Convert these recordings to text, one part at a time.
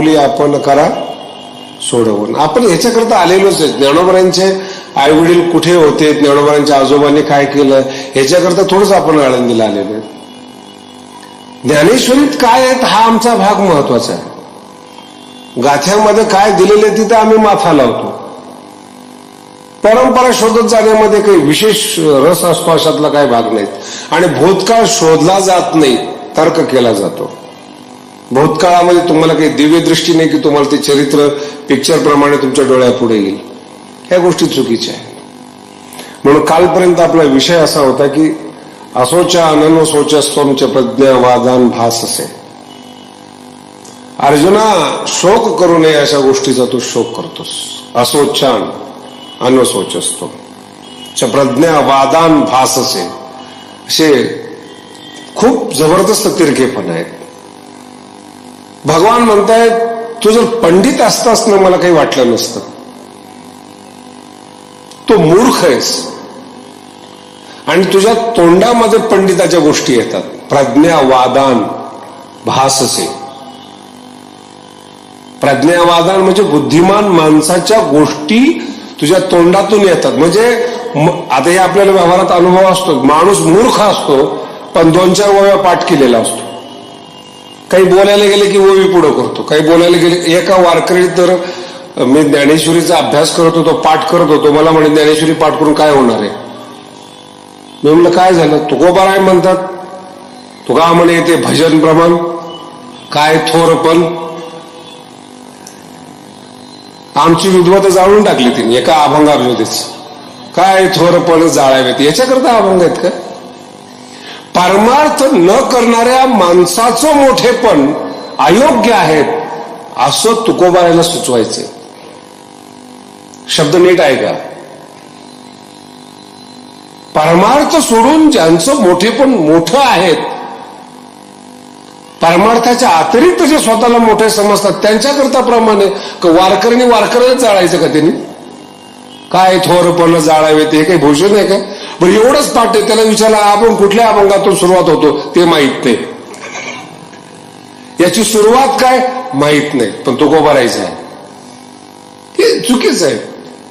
आपुली आपण करा. सोडवून. आपण याच्याकरता आलेलोच आहे ज्ञानोबरांचे आई वडील कुठे होते? ज्ञानोबरांच्या आजोबांनी काय केलं? याच्याकरता थोडंच आपण आळंदीला आलेलो आहे ज्ञानेश्वरीत काय आहेत हा आमचा भाग महत्त्वाचा आहे. गाथ्यामध्ये काय दिलेले तिथे आम्ही माथा लावतो. परंपरा शोधत जाण्यामध्ये काही विशेष रस असतो अशातला काही भाग नाहीत. आणि भूतकाळ शोधला जात नाही तर्क केला जातो. भूतकाळामध्ये तुम्हाला काही दिव्य दृष्टी नाही की तुम्हाला ते चरित्र पिक्चर प्रमाणे तुमच्या डोळ्यापुढे येईल. ह्या गोष्टी चुकीच्या आहेत. म्हणून कालपर्यंत आपला विषय असा होता की असोच्या अनन्व प्रज्ञा वादान भास असे अर्जुना शोक करू नये अशा गोष्टीचा तू शोक करतोस. असोच्छान अनवसोच असतो प्रज्ञावादान भास असे असे खूप जबरदस्त तिरकेपण आहेत. भगवान म्हणतायत तू जर पंडित असतास ना मला काही वाटलं नसतं. तू मूर्ख आहेस. आणि तुझ्या तोंडामध्ये पंडिताच्या गोष्टी येतात प्रज्ञावादान भाससे. प्रज्ञावादान म्हणजे बुद्धिमान माणसाच्या गोष्टी तुझ्या तोंडातून येतात. म्हणजे आता हे आपल्याला व्यवहारात अनुभव असतो माणूस मूर्ख असतो पण दोन चार वया पाठ केलेला असतो. काही बोलायला गेले की ओवी पुढं करतो. काही बोलायला गेले एका वारकरी तर मी ज्ञानेश्वरीचा अभ्यास करत होतो पाठ करत होतो. मला म्हणे ज्ञानेश्वरी पाठ करून काय होणार आहे? मी म्हणलं काय झालं? तुकोबाराय म्हणतात तुका म्हणे ते भजन प्रमाण काय थोरपण आमची विद्वत जाळून टाकली तिने एका अभंगामध्येच काय थोरपण जाळावेत? याच्याकरता अभंग आहेत का? परमार्थ न करणाऱ्या माणसाचं मोठेपण अयोग्य आहेत असं तुकोबारायला सुचवायचे शब्द नीट आहे का परमार्थ सोडून ज्यांचं मोठेपण मोठं आहेत परमार्थाच्या अतिरिक्त जे स्वतःला मोठे समजतात त्यांच्याकरता प्रमाणे वारकरीने वारकऱ्यांनी वारकऱ्याला जाळायचं का त्यांनी? काय थोरपण जाळावे ते काही भूषण आहे का बरं एवढंच पाठ आहे त्याला विचारला आपण कुठल्या अभंगातून सुरुवात होतो? ते माहीत नाही. याची सुरुवात काय? माहीत नाही. पण तो गोबारायचा आहे. हे चुकीचं आहे.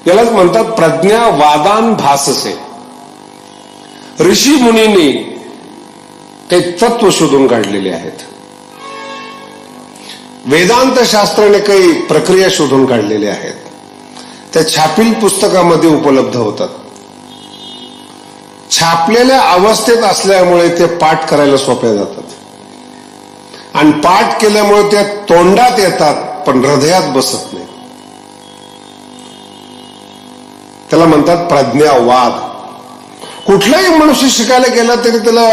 यालाच म्हणतात प्रज्ञा वादान भाससे. ऋषी मुनींनी ते तत्व शोधून काढलेले आहेत. वेदांत शास्त्राने काही प्रक्रिया शोधून काढलेल्या आहेत. त्या छापील पुस्तकामध्ये उपलब्ध होतात. छापलेल्या अवस्थेत असल्यामुळे ते पाठ करायला सोप्या जातात. आणि पाठ केल्यामुळे ते तोंडात येतात पण हृदयात बसत नाही. त्याला म्हणतात प्रज्ञावाद. कुठलाही मनुष्य शिकायला गेला तरी त्याला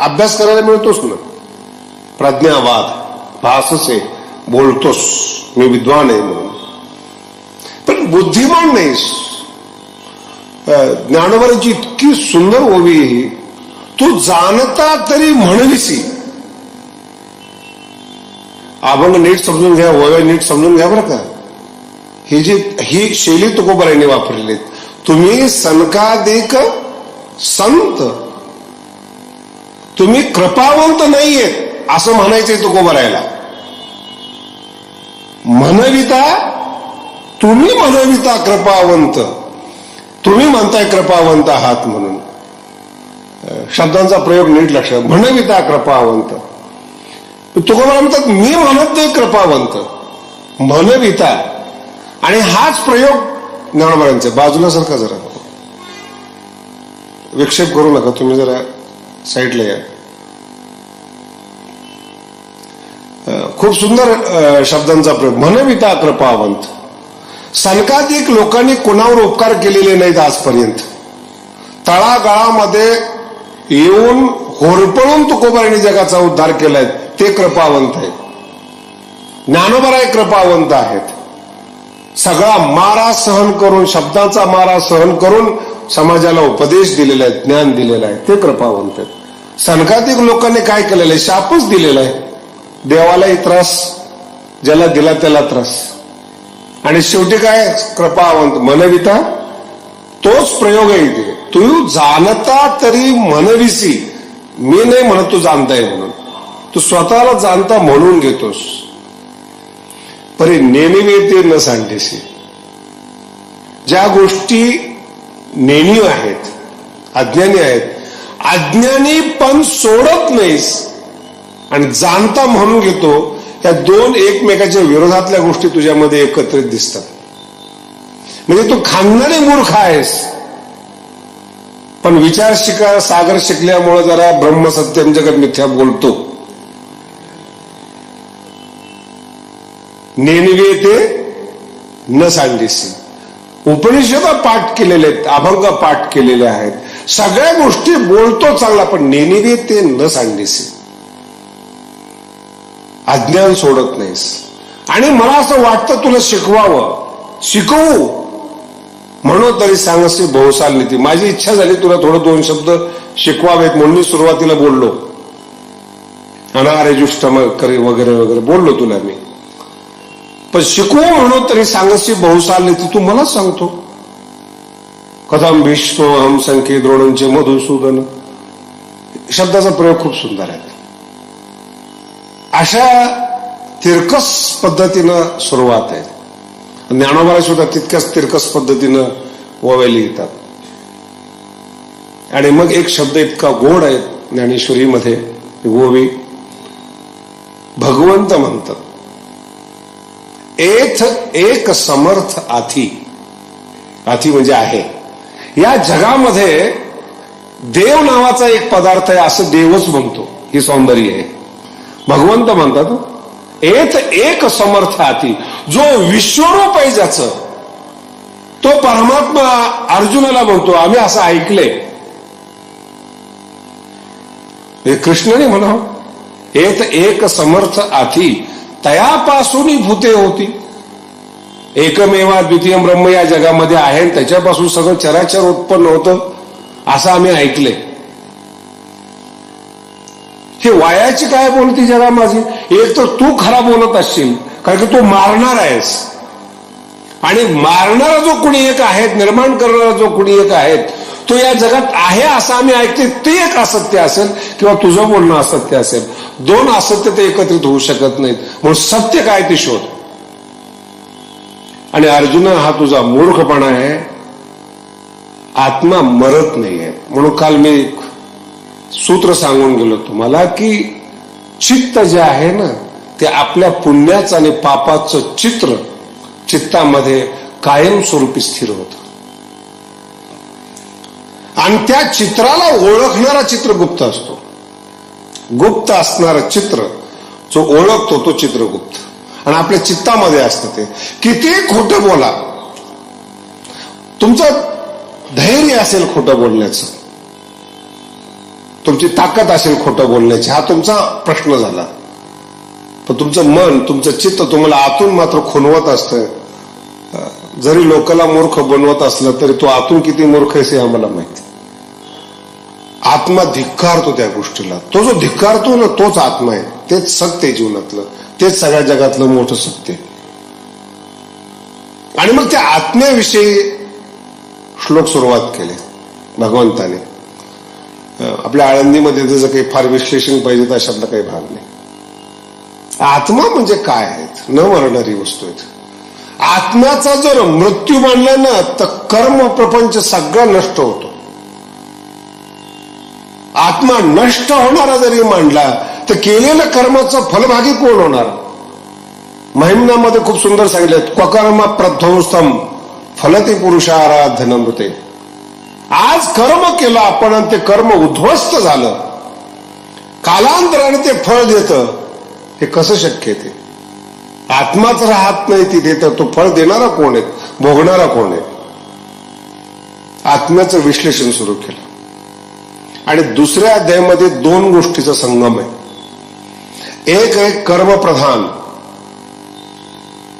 अभ्यास करायला मिळतोच ना. प्रज्ञावाद. भासच आहे बोलतोस. मी विद्वान आहे म्हणून. पण बुद्धिमान नाहीस. ज्ञानोबराची इतकी सुंदर ओवी आहे ही. तू जाणता तरी म्हणविसी. अभंग नीट समजून घ्या ओव्या नीट समजून घ्या बरं का. ही जी ही शैली तुकोबराईने वापरलेली तुम्ही सनकादिक संत. तुम्ही कृपावंत नाहीयेत असं म्हणायचंय तुकोबरायला म्हणविता तुम्ही म्हणविता कृपावंत. तुम्ही म्हणताय कृपावंत आहात म्हणून. शब्दांचा प्रयोग नीट लक्षात म्हणविता कृपावंत. तुकोबरा म्हणतात? मी म्हणत नाही कृपावंत. म्हणविता आणि हाच प्रयोग ज्ञानोबरांचे बाजूला सारखा जरा? विक्षेप करू नका. तुम्ही जरा साईडला या. खूप सुंदर शब्दांचा प्रयोग. म्हणविता कृपावंत. सनकाधिक लोकांनी कुणावर उपकार केलेले नाहीत आजपर्यंत. तळागाळामध्ये येऊन होरपळून तुकोबाईने जगाचा उद्धार केलाय ते कृपावंत आहेत. ज्ञानोबराय कृपावंत आहेत. सगळा मारा सहन करून शब्दाचा मारा सहन करून समाजाला उपदेश दिलेला आहे ज्ञान दिलेलं आहे ते कृपावंत आहेत. सनकाधिक लोकांनी काय केलेलं आहे? शापच दिलेला आहे. देवालाही त्रास ज्याला दिला त्याला त्रास. आणि शेवटी काय? कृपावंत मनविता तोच प्रयोग आहे इथे. तू जाणता तरी मनविसी. मी नाही म्हणत तू जाणताय म्हणून. तू स्वतःला जाणता म्हणून घेतोस. परी नेणवे ते न सांगतेसी ज्या गोष्टी नेणीव आहेत अज्ञानी आहेत अज्ञानी पण सोडत नाहीस. आणि जाणता म्हणून घेतो या दोन एकमेकाच्या विरोधातल्या गोष्टी तुझ्यामध्ये एकत्रित दिसतात. म्हणजे तू खानदानी मूर्ख आहेस. पण विचार शिका सागर शिकल्यामुळे जरा ब्रह्मसत्यम जगत मिथ्या बोलतो. नेणवे ते न सांगेसी उपनिषद पाठ केलेले आहेत अभंग पाठ केलेले आहेत. सगळ्या गोष्टी बोलतो चांगला पण नेणवे ते न सांगेसी अज्ञान सोडत नाहीस. आणि मला असं वाटतं तुला शिकवावं. शिकवू. म्हणून तरी सांगसी बहुसाल नीती. माझी इच्छा झाली तुला थोडं दोन शब्द शिकवावेत म्हणून मी सुरुवातीला बोललो. अनारे जुष्ट करे वगैरे वगैरे बोललो तुला मी. पण शिकवू म्हणून तरी सांगसी बहुसाल नीती तू मलाच सांगतो. कथम भीष्म हम संख्ये द्रोणांचे मधुसूदन. शब्दाचा प्रयोग खूप सुंदर आहे. अशा तिरकस पद्धतीनं सुरुवात आहे. ज्ञानोबाला सुद्धा तितक्याच तिरकस पद्धतीनं ओवायला येतात आणि मग एक शब्द इतका गोड आहे ज्ञानेश्वरीमध्ये गोवी भगवंत म्हणतात. एथ एक समर्थ आथी. आथी म्हणजे आहे. या जगामध्ये देव नावाचा एक पदार्थ आहे असं देवच म्हणतो. ही सौंदर्य आहे. भगवंत म्हणतात एक एक समर्थ हाती जो विश्वरूप आहे ज्याच तो परमात्मा अर्जुनाला म्हणतो आम्ही असं ऐकलंय. हे कृष्णाने म्हणा एक एक समर्थ आथी तयापासून भूते होती. एकमेवा द्वितीय ब्रह्म या जगामध्ये आहे त्याच्यापासून सगळं चराचर उत्पन्न होतं असं आम्ही ऐकलंय. हे वायाची काय बोलती जरा माझी? एक तर तू खरा बोलत असशील कारण की तू मारणार आहेस. आणि मारणारा जो कुणी एक आहे निर्माण करणारा जो कुणी एक आहे तो या जगात आहे असं आम्ही ऐकते ते एक असत्य असेल किंवा तुझं बोलणं असत्य असेल. दोन असत्य ते एकत्रित होऊ शकत नाहीत. म्हणून सत्य काय ते शोध. आणि अर्जुन हा तुझा मूर्खपणा आहे. आत्मा मरत नाहीये. म्हणून काल मी सूत्र सांगून गेलो तुम्हाला की चित्त जे आहे ना ते आपल्या पुण्याचं आणि पापाचं चित्र चित्तामध्ये कायमस्वरूपी स्थिर होत. आणि त्या चित्राला ओळखणारा चित्रगुप्त असतो. गुप्त असणारा चित्र जो ओळखतो तो चित्रगुप्त. आणि आपल्या चित्तामध्ये असतं ते. किती खोटं बोला तुमचं धैर्य असेल खोटं बोलण्याचं. तुमची ताकद असेल खोटं बोलण्याची हा तुमचा प्रश्न झाला. पण तुमचं मन तुमचं चित्त तुम्हाला आतून मात्र खुनवत असतं. जरी लोकाला मूर्ख बनवत असलं तरी तो आतून किती मूर्ख आहे हे आम्हाला माहिती. आत्मा धिक्कारतो त्या गोष्टीला. तो जो धिक्कारतो ना तोच आत्मा आहे. तेच सत्य आहे जीवनातलं. तेच सगळ्या जगातलं मोठं सत्य आहे. आणि मग त्या आत्म्याविषयी श्लोक सुरुवात केले भगवंताने. आपल्या आळंदीमध्ये त्याचं काही फार विश्लेषण पाहिजे तर काही भाग नाही. आत्मा म्हणजे काय आहेत? न मरणारी वस्तू आहेत. आत्म्याचा जर मृत्यू मानला ना तर कर्म प्रपंच सगळा नष्ट होतो. आत्मा नष्ट होणारा जरी मांडला तर केलेलं कर्माचं फलभागी कोण होणार? महिमनामध्ये खूप सुंदर सांगितलं क्वकर्म प्रध्वंसम फलते पुरुषाराधनमृते आज कर्म केलं आपण आणि ते कर्म उद्ध्वस्त झालं. कालांतराने ते फळ देत. हे कसं शक्य आहे ते? आत्माच राहत नाही तिथे तर तो फळ देणारा कोण आहे? भोगणारा कोण आहे? आत्म्याचं विश्लेषण सुरू केलं. आणि दुसऱ्या अध्यायामध्ये दोन गोष्टीचा संगम आहे. एक आहे कर्मप्रधान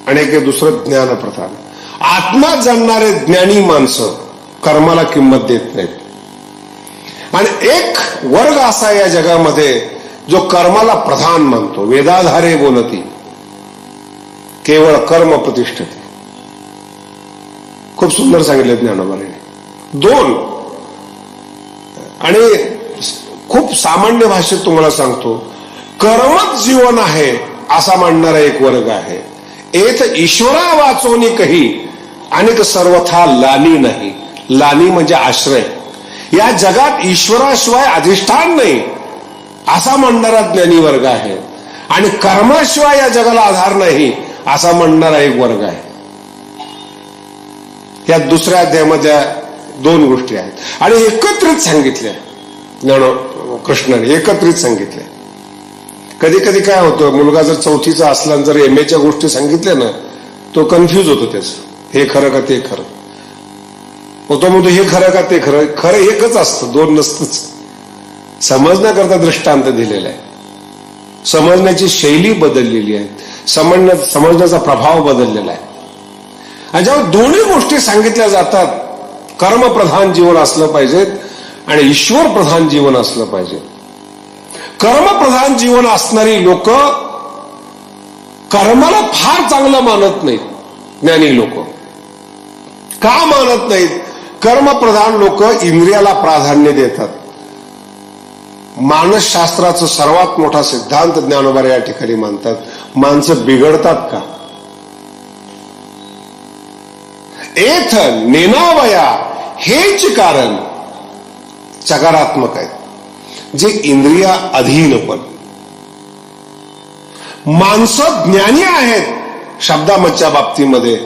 आणि एक आहे दुसरं ज्ञानप्रधान. आत्मा जाणणारे ज्ञानी माणसं. कर्माला किंमत देत नाहीत. आणि एक वर्ग असा या जगामध्ये जो कर्माला प्रधान मानतो. वेदाधारे बोलती केवळ कर्म प्रतिष्ठित. खूप सुंदर सांगितलं ज्ञानोबाने. दोन आणि खूप सामान्य भाषेत तुम्हाला सांगतो कर्मच जीवन आहे असा मांडणारा एक वर्ग आहे. एत ईश्वरा वाचवणी कही अनेक सर्वथा लानी नाही. लानी म्हणजे आश्रय. या जगात ईश्वराशिवाय अधिष्ठान नाही असा म्हणणारा ज्ञानी वर्ग आहे. आणि कर्माशिवाय या जगाला आधार नाही असा म्हणणारा एक वर्ग आहे. या दुसऱ्या अध्यायामध्ये दोन गोष्टी आहेत. आणि एकत्रित सांगितल्या ज्ञान कृष्णाने एकत्रित सांगितल्या. कधी कधी काय होतं मुलगा जर चौथीचा असला जर एम एच्या गोष्टी सांगितल्या ना तो कन्फ्यूज होतो त्याच. हे खरं का ते खरं? मग तो म्हणतो हे खरं का ते खरं? खरं एकच असतं दोन नसतंच. समजण्याकरता दृष्टांत दिलेला आहे. समजण्याची शैली बदललेली आहे. समजण्या समजण्याचा प्रभाव बदललेला आहे. आणि जेव्हा दोन्ही गोष्टी सांगितल्या जातात कर्मप्रधान जीवन असलं पाहिजे आणि ईश्वर प्रधान जीवन असलं पाहिजे कर्मप्रधान जीवन असणारी लोक कर्माला फार चांगलं मानत नाहीत ज्ञानी लोक. का मानत नाहीत? कर्मप्रधान लोक इंद्रियाला प्राधान्य देतात. मानसशास्त्राचा सर्वात मोठा सिद्धांत ज्ञानोबार या ठिकाणी मानतात. माणसं बिघडतात का? एथ नेनावया हेच कारण सकारात्मक आहे जे इंद्रिया अधीन पण. माणसं ज्ञानी आहेत शब्दामच्या बाबतीमध्ये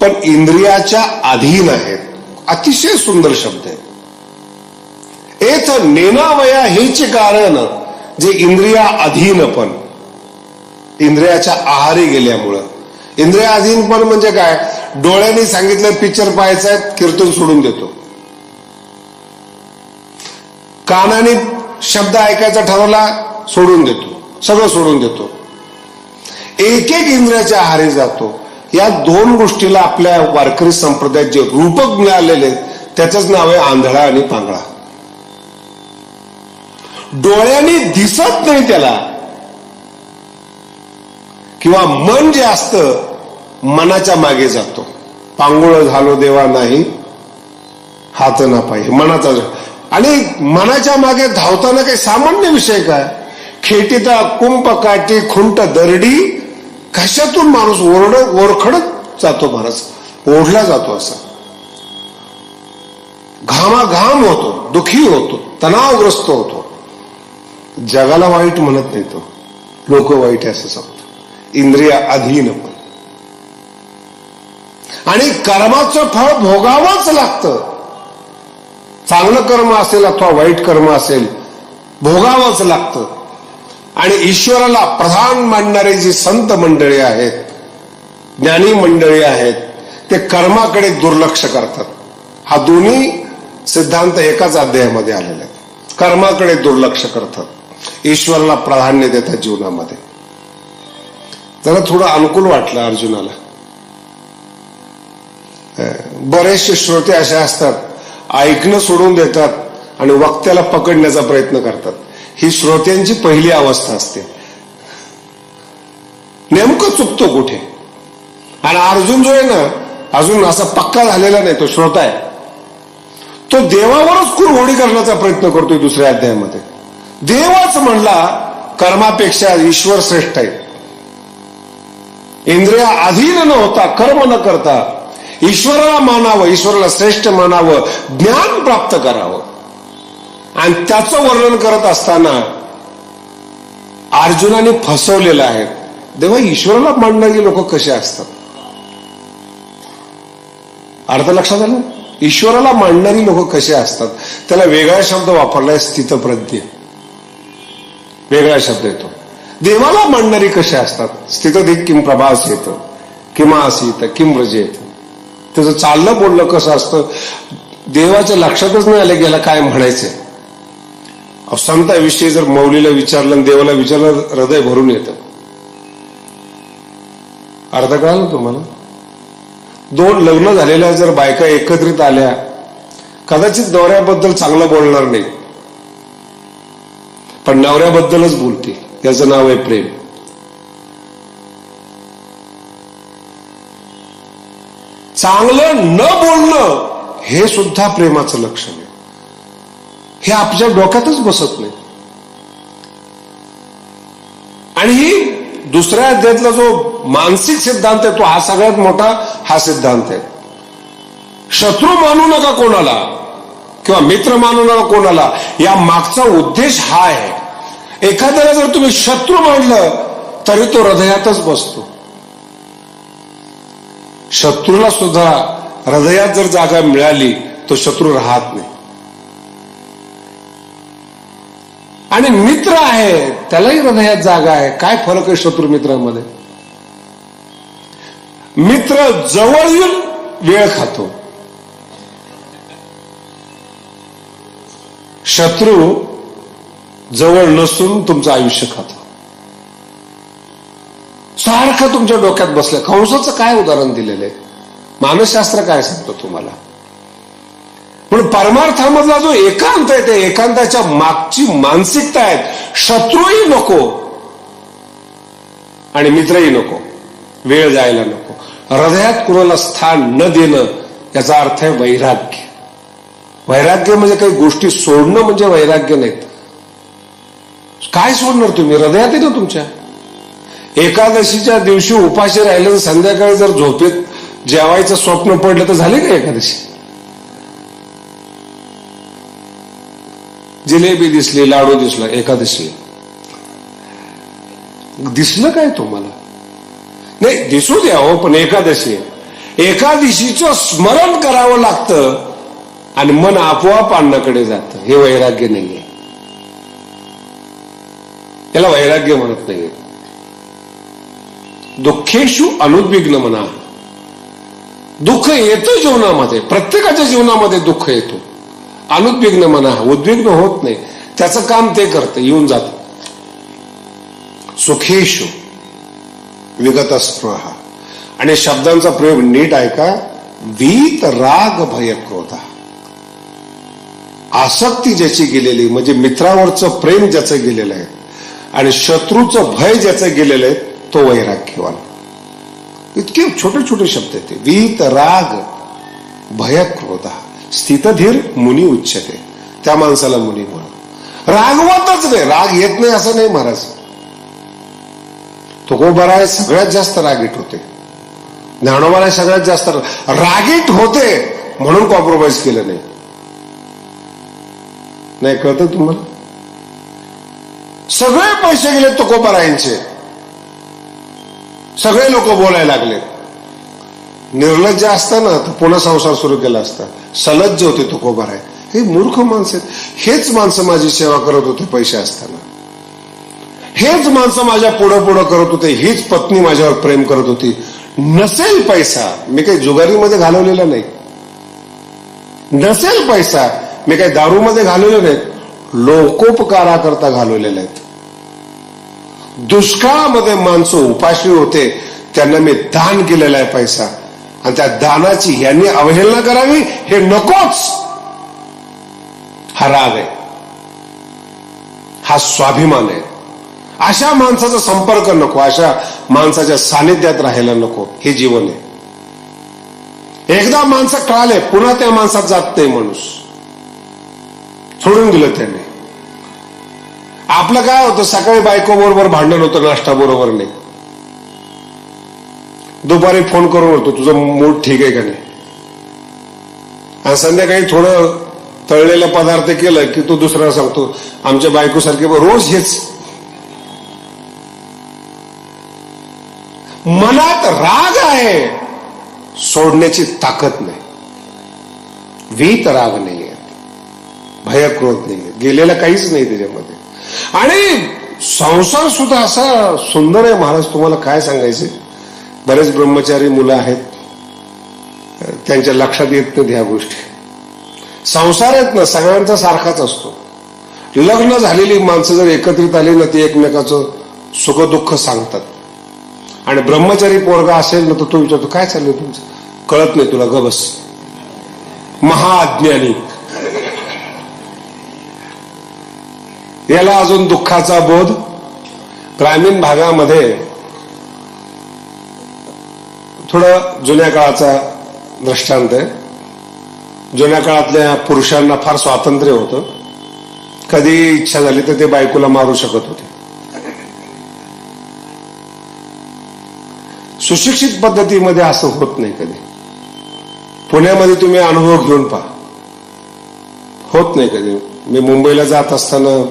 पण इंद्रियाच्या अधीन आहेत. अतिशय सुंदर शब्द आहे. एथ नेनावया हेच कारण जे इंद्रिया अधीन पण. इंद्रियाच्या आहारी गेल्यामुळं. इंद्रिया अधीन पण म्हणजे काय? डोळ्यांनी सांगितलं पिक्चर पाहायचा कीर्तन सोडून देतो. कानाने शब्द ऐकायचा ठरवला सोडून देतो. सगळं सोडून देतो. एक एक इंद्रियाच्या आहारी जातो. या दोन गोष्टीला आपल्या वारकरी संप्रदायात जे रूपक मिळालेले त्याचंच नाव आहे आंधळा आणि पांगळा. डोळ्याने दिसत नाही त्याला. किंवा मन जे असतं मनाच्या मागे जातो. पांगुळ झालो देवा नाही हात ना पाहिजे मनाचा आणि मनाच्या मागे धावताना काही सामान्य विषय काय? खेटीता कुंप काठी खुंट दरडी कशातून माणूस ओरड ओरखडत जातो महाराज ओढला जातो असा. घामाघाम होतो दुखी होतो तणावग्रस्त होतो. जगाला वाईट म्हणत नाही तो. लोक वाईट आहे असं सांगतो. इंद्रिया अधीन पण आणि कर्माचं फळ भोगावंच लागतं. चांगलं कर्म असेल अथवा वाईट कर्म असेल भोगावंच लागतं. आणि ईश्वराला प्रधान मानणारे जी संत मंडळी आहेत ज्ञानी मंडळी आहेत ते कर्माकडे दुर्लक्ष करतात. हा दोन्ही सिद्धांत एकाच अध्यायामध्ये आलेला आहे कर्माकडे दुर्लक्ष करतात. ईश्वराला प्राधान्य देतात जीवनामध्ये. त्याला थोडं अनुकूल वाटलं अर्जुनाला. बरेचसे श्रोते असे असतात ऐकणं सोडून देतात आणि वक्त्याला पकडण्याचा प्रयत्न करतात. ही श्रोत्यांची पहिली अवस्था असते. नेमकं चुकतो कुठे? आणि अर्जुन जो आहे ना अजून असा पक्का झालेला नाही तो श्रोता आहे. तो देवावरच कुरघोडी करण्याचा प्रयत्न करतोय दुसऱ्या अध्यायामध्ये. देवाच म्हणला कर्मापेक्षा ईश्वर श्रेष्ठ आहे. इंद्रिया अधीन न होता कर्म न करता ईश्वराला मानावं ईश्वराला श्रेष्ठ मानावं ज्ञान प्राप्त करावं. आणि त्याचं वर्णन करत असताना अर्जुनाने फसवलेलं आहे तेव्हा ईश्वराला मांडणारी लोक कसे असतात? अर्थ लक्षात आलं? ईश्वराला मांडणारी लोक कसे असतात? त्याला वेगळा शब्द वापरलाय स्थितप्रज्ञ. वेगळा शब्द येतो. देवाला मांडणारी कसे असतात? स्थितधिक किम प्रभास येत? किंवा असित किम व्रज येत? त्याचं चाललं बोललं कसं असतं? देवाच्या लक्षातच नाही आलं गेला काय म्हणायचंय. अहो, संताविषयी जर मौलीला विचारलं आणि देवाला विचारलं हृदय भरून येतं. अर्ध कळालं तुम्हाला? दोन लग्न झालेल्या जर बायका एकत्रित आल्या कदाचित नवऱ्याबद्दल चांगलं बोलणार नाही. पण नवऱ्याबद्दलच बोलते. याचं नाव आहे प्रेम. चांगलं न बोलणं हे सुद्धा प्रेमाचं लक्षण आहे. हे आपल्या डोक्यातच बसत नाही. आणि ही दुसऱ्या अध्यायातला जो मानसिक सिद्धांत आहे तो हा सगळ्यात मोठा हा सिद्धांत आहे. शत्रू मानू नका कोणाला किंवा मित्र मानू नका कोणाला या मागचा उद्देश हा आहे. एखाद्याला जर तुम्ही शत्रू मानलं तरी तो हृदयातच बसतो. शत्रूला सुद्धा हृदयात जर जागा मिळाली तो शत्रू राहत नाही. आणि मित्र आहे त्यालाही हृदयात जागा आहे. काय फरक आहे शत्रू मित्रामध्ये? मित्र जवळ येऊन वेळ खातो. शत्रू जवळ नसून तुमचं आयुष्य खातो. सारखं तुमच्या डोक्यात बसलं. कंसाचं काय उदाहरण दिलेलं आहे? मानसशास्त्र काय सांगतो तुम्हाला? पण परमार्थामधला जो एकांत आहे ते एकांताच्या मागची मानसिकता आहे शत्रूही नको. आणि मित्रही नको. वेळ जायला नको. हृदयात कुणाला स्थान न देणं याचा अर्थ आहे वैराग्य. वैराग्य म्हणजे काही गोष्टी सोडणं म्हणजे वैराग्य नाहीत. काय सोडणार तुम्ही? हृदयात आहे ना तुमच्या. एकादशीच्या दिवशी उपाशी राहिलं तर संध्याकाळी जर झोपेत जेवायचं स्वप्न पडलं तर झाले का एकादशी? जिलेबी दिसली लाडू दिसला एकादशी दिसलं. काय तुम्हाला? नाही दिसू द्या हो पण एकादशी आहे. एकादशीचं स्मरण करावं लागतं आणि मन आपोआप अन्नाकडे जातं. हे वैराग्य नाहीये. याला वैराग्य म्हणत नाहीये. दुःखेशु अनुद्विग्न म्हणा दुःख येतं जीवनामध्ये. प्रत्येकाच्या जीवनामध्ये दुःख येतो. अनुद्विग्न म्हणा उद्विग्न होत नाही. त्याचं काम ते करतं येऊन जात. सुखेशु विगत स्पृहा आणि शब्दांचा प्रयोग नीट ऐका वीत राग भय क्रोधा. आसक्ती ज्याची गेलेली म्हणजे मित्रावरचं प्रेम ज्याचं गेलेलं आहे आणि शत्रूचं भय ज्याचं गेलेलं आहे तो वैराग्यवान. इतके छोटे छोटे शब्द आहेत वीत राग भय क्रोधा. स्थितधीर मुनी उच्चते त्या माणसाला मुनी म्हणा रागवतच नाही. राग येत नाही असं नाही महाराज. तो को बरा आहे सगळ्यात जास्त रागीट होते. ज्ञानोबाला सगळ्यात जास्त रागीट होते म्हणून कॉम्प्रोमाइज केलं नाही. नाही कळतं तुम्हाला? सगळे पैसे गेले तुकोबारायांचे. सगळे लोक बोलायला लागले निर्लज्ज असताना तर पुन्हा संसार सुरू केला असता. सलज्ज होते तुकोबाराय हे मूर्ख माणसं आहेत. हेच माणसं माझी सेवा करत होते पैसे असताना. हेच माणसं माझ्या पुढं पुढं करत होते. हीच पत्नी माझ्यावर प्रेम करत होती. नसेल पैसा. मी काही जुगारीमध्ये घालवलेला नाही. नसेल पैसा. मी काही दारूमध्ये घालवले नाहीत. लोकोपकाराकरता घालवलेले आहेत. दुष्काळामध्ये माणसं उपाशी होते. त्यांना मी दान केलेला आहे पैसा. आणि त्या दानाची यांनी अवहेलना करावी हे नकोच. हा राग आहे. हा स्वाभिमान आहे. अशा माणसाचा संपर्क नको अशा माणसाच्या सानिध्यात राहायला नको हे जीवन आहे. एकदा माणसं कळाले पुन्हा त्या माणसात जात नाही माणूस. सोडून दिलं त्याने. आपलं काय होतं सकाळी बायको बरोबर भांडण होतं नाश्ता बरोबर नाही. दुपारी फोन करून होतो तुझं मूड ठीक आहे का नाही? आणि संध्याकाळी थोडं तळलेलं पदार्थ केलं की तो दुसरा सांगतो आमच्या बायकोसारखे रोज हेच. मनात राग आहे सोडण्याची ताकद नाही. वीत राग नाहीये भयक्रोध नाहीये गेलेला काहीच नाही त्याच्यामध्ये. आणि संसार सुद्धा असा सुंदर आहे महाराज तुम्हाला काय सांगायचे बरेच ब्रह्मचारी मुलं आहेत. त्यांच्या लक्षात येत नाहीत ह्या गोष्टी. संसार आहेत ना सगळ्यांचा सारखाच असतो. लग्न झालेली माणसं जर एकत्रित आली ना ती एकमेकाचं सुख दुःख सांगतात. आणि ब्रह्मचारी पोरगा असेल ना तर तो विचारतो काय चाललंय तुमचं? कळत नाही तुला गबस महाअज्ञानी. याला अजून दुःखाचा बोध. ग्रामीण भागामध्ये थोडं जुन्या काळाचा दृष्टांत आहे. जुन्या काळातल्या पुरुषांना फार स्वातंत्र्य होतं. कधी इच्छा झाली तर ते बायकोला मारू शकत होते. सुशिक्षित पद्धतीमध्ये असं होत नाही कधी. पुण्यामध्ये तुम्ही अनुभव घेऊन पहा. होत नाही कधी. मी मुंबईला जात असताना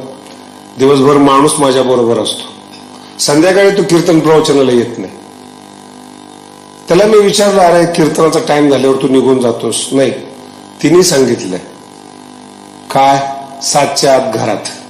दिवसभर माणूस माझ्या बरोबर असतो. संध्याकाळी तू कीर्तन प्रवचनाला येत नाही. त्याला मी विचारलं अरे कीर्तनाचा टाइम झाल्यावर तू निघून जातोस. नाही. तिने सांगितलंय काय? सातच्या आत घरात.